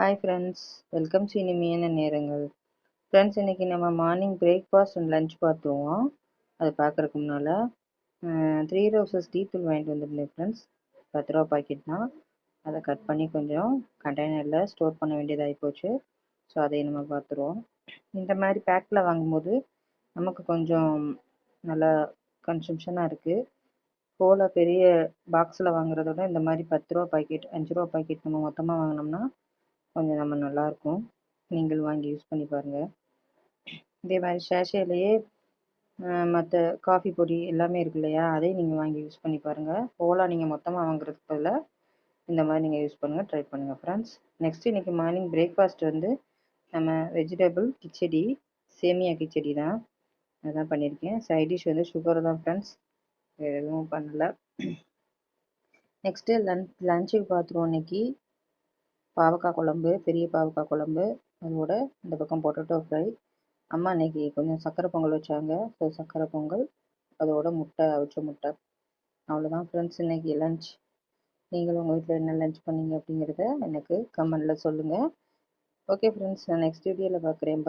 Hi friends welcome to இனிமையான நேரங்கள் friends இன்றைக்கி நம்ம மார்னிங் பிரேக்ஃபாஸ்ட் அண்ட் லஞ்ச் பார்த்துருவோம். அது பார்க்குறக்கு முன்னால் த்ரீ ரோசஸ் டீ தூள் வாங்கிட்டு வந்திருந்தேன் ஃப்ரெண்ட்ஸ் பத்து ரூபா பாக்கெட் தான். அதை கட் பண்ணி கொஞ்சம் கண்டெய்னரில் ஸ்டோர் பண்ண வேண்டியதாகி போச்சு. ஸோ அதை நம்ம பார்த்துருவோம். இந்த மாதிரி பேக்கில் வாங்கும்போது நமக்கு கொஞ்சம் நல்லா கன்சம்ஷனாக இருக்குது ஹோலாக பெரிய பாக்ஸில் வாங்குறத விட இந்த மாதிரி பத்து ரூபா பாக்கெட் அஞ்சு ரூபா பாக்கெட் நம்ம மொத்தமாக வாங்கினோம்னா கொஞ்சம் நம்ம நல்லாயிருக்கும் நீங்கள் வாங்கி யூஸ் பண்ணி பாருங்கள் இதே மாதிரி ஷேஷேலேயே மற்ற காஃபி பொடி எல்லாமே இருக்கு இல்லையா? அதையும் நீங்கள் வாங்கி யூஸ் பண்ணி பாருங்கள் ஓலா நீங்கள் மொத்தமாக வாங்குறதுக்கு பதில் இந்த மாதிரி நீங்கள் யூஸ் பண்ணுங்கள் ட்ரை பண்ணுங்கள் ஃப்ரெண்ட்ஸ் நெக்ஸ்ட் இன்றைக்கி மார்னிங் பிரேக்ஃபாஸ்ட் வந்து நம்ம வெஜிடபிள் கிச்சடி சேமியா கிச்சடி தான். அதான் பண்ணியிருக்கேன் சைட் டிஷ் வந்து சுகர் தான் ஃப்ரெண்ட்ஸ் வேறு எதுவும் பண்ணலை. நெக்ஸ்ட்டு லன் லஞ்சுக்கு பார்த்துருவோம் இன்றைக்கி பாவக்காய் குழம்பு பெரிய பாவக்காய் குழம்பு அதோட இந்த பக்கம் பொட்டேட்டோ ஃப்ரை அம்மா இன்னைக்கு கொஞ்சம் சக்கரை பொங்கல் வச்சாங்க. ஸோ சக்கரை பொங்கல் அதோட முட்டை அவிச்ச முட்டை. அவ்வளோதான் ஃப்ரெண்ட்ஸ் இன்றைக்கி லஞ்ச் நீங்களும் உங்கள் வீட்டில் என்ன லஞ்ச் பண்ணீங்க அப்படிங்கிறத எனக்கு கமெண்டில் சொல்லுங்கள் ஓகே ஃப்ரெண்ட்ஸ் நான் நெக்ஸ்ட் வீடியோவில் பார்க்குறேன்